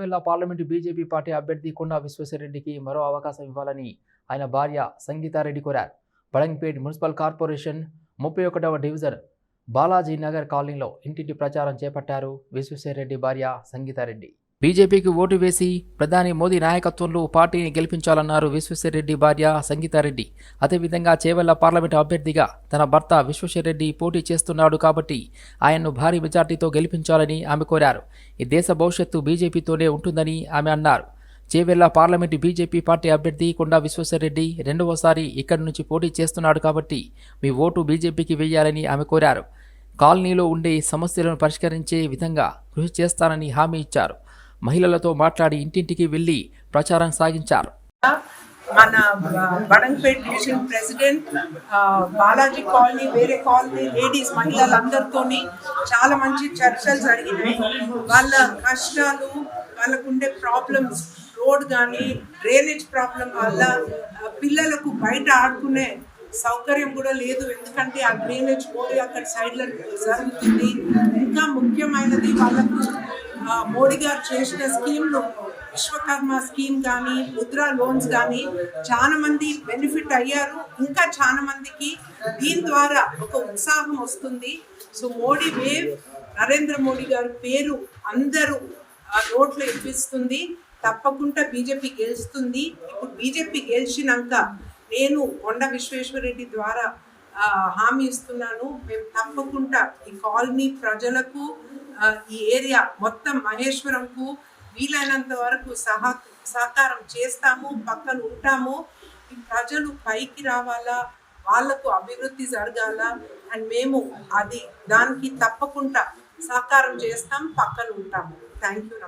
Chevella parliament BJP party అభ్యర్థి కొండా విశ్వేశ్వరరెడ్డికి మరో అవకాశం ఇవ్వాలని ఆయన భార్య సంగీతారెడ్డి కోరారు. బడంగ్పేట్ మున్సిపల్ కార్పొరేషన్ ముప్పై ఒకటవ డివిజన్ బాలాజీ నగర్ కాలనీలో ఇంటింటి ప్రచారం చేపట్టారు విశ్వేశ్వరరెడ్డి భార్య సంగీతారెడ్డి. బీజేపీకి ఓటు వేసి ప్రధాని మోదీ నాయకత్వంలో పార్టీని గెలిపించాలన్నారు విశ్వేశ్వరరెడ్డి భార్య సంగీతారెడ్డి. అదేవిధంగా చేవెళ్ళ పార్లమెంటు అభ్యర్థిగా తన భర్త విశ్వేశ్వరరెడ్డి పోటీ చేస్తున్నాడు కాబట్టి ఆయన్ను భారీ మెజార్టీతో గెలిపించాలని ఆమె కోరారు. ఈ దేశ భవిష్యత్తు బీజేపీతోనే ఉంటుందని ఆమె అన్నారు. చేవెళ్ళ పార్లమెంటు బీజేపీ పార్టీ అభ్యర్థి కొండా విశ్వేశ్వరరెడ్డి రెండవసారి ఇక్కడి నుంచి పోటీ చేస్తున్నాడు కాబట్టి మీ ఓటు బీజేపీకి వేయాలని ఆమె కోరారు. కాలనీలో ఉండే సమస్యలను పరిష్కరించే విధంగా కృషి చేస్తానని హామీ ఇచ్చారు. మహిళలతో మాట్లాడి ఇంటింటికి వెళ్ళి ప్రచారం సాగించారు. మన Vadampet division president Balaji colony వేరే కాలనీ లేడీస్ మహిళలందరితోని చాలా మంచి చర్చలు జరిగినాయి. వాళ్ళ కష్టాలు వాళ్ళకుండే ప్రాబ్లమ్స్ రోడ్ కానీ డ్రైనేజ్ ప్రాబ్లం వల్ల పిల్లలకు బయట ఆడుకునే సౌకర్యం కూడా లేదు. ఎందుకంటే ఆ డ్రైనేజ్ పోయి అక్కడ సైడ్లో జరుగుతుంది. ఇంకా ముఖ్యమైనది వాళ్ళకు మోడీ గారు చేసిన స్కీమ్లు విశ్వకర్మ స్కీమ్ కానీ ముద్రా లోన్స్ కానీ చాలా మంది బెనిఫిట్ అయ్యారు. ఇంకా చాలా మందికి దీని ద్వారా ఒక ఉత్సాహం వస్తుంది. సో మోడీ వేవ్ నరేంద్ర మోడీ గారి పేరు అందరూ రోడ్లు ఇప్పిస్తుంది తప్పకుండా బీజేపీ గెలుస్తుంది. ఇప్పుడు బీజేపీ గెలిచినాక నేను కొండ విశ్వేశ్వరరెడ్డి ద్వారా హామీ ఇస్తున్నాను. మేము తప్పకుండా ఈ కాలనీ ప్రజలకు ఈ ఏరియా మొత్తం మహేశ్వరంకు వీలైనంత వరకు సహా సహకారం చేస్తాము పక్కన ఉంటాము. ఈ ప్రజలు పైకి రావాలా వాళ్ళకు అభివృద్ధి జరగాల అండ్ మేము అది దానికి తప్పకుండా సహకారం చేస్తాం పక్కన ఉంటాము. Thank you